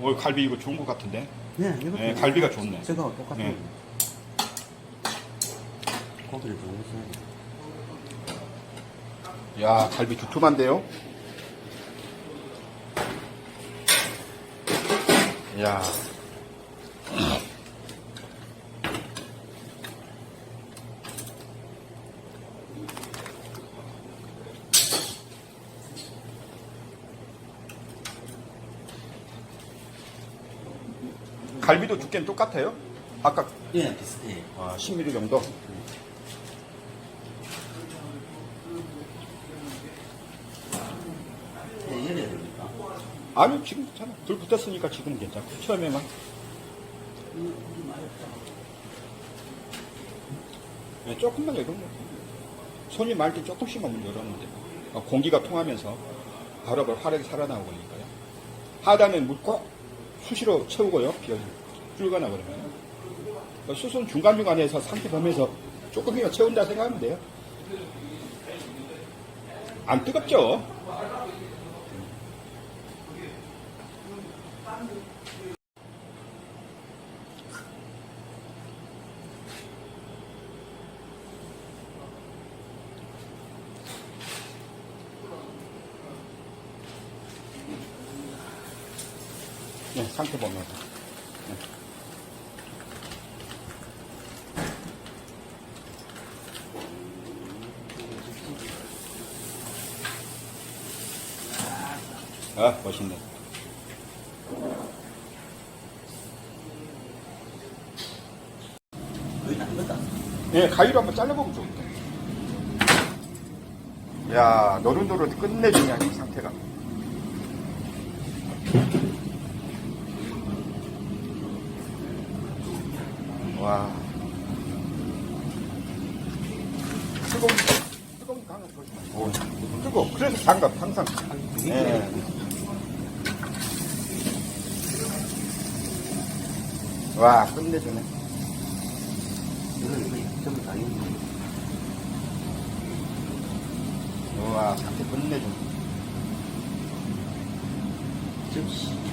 오, 갈비 이거 좋은 것 같은데? 네, 이것도 네, 갈비가 좋네. 저거하고 똑같은 네. 거. 고기를 돼. 야, 갈비 두툼한데요? 야. 갈비도 두께는 똑같아요? 아까 예, 비슷해요. 아, 10mm 정도? 예, 열어야 됩니까? 아니 지금 괜찮아 불 붙었으니까 지금 괜찮고 처음에만 네, 조금만 열으면 손이 말 때 조금씩만 문 열었는데 어, 공기가 통하면서 바로바로 화력이 살아나오니까요 하단은 묻고 수시로 채우고요 비어 줄거나 그러면 어, 수순 중간중간에서 상태 보면서 조금이라도 채운다 생각하면 돼요. 안 뜨겁죠 네, 상태 보면서. 네. 아, 멋있네. 예, 가위로 한번 잘라보면 좋은데. 야, 노릇노릇 끝내주냐, 이 상태가. 와. 뜨거운, 뜨거운 조심하세요. 오, 뜨거. 그래서 장갑, 항상. 예. 와, 끝내주네. 우와, 상태 끝내주네. 접시.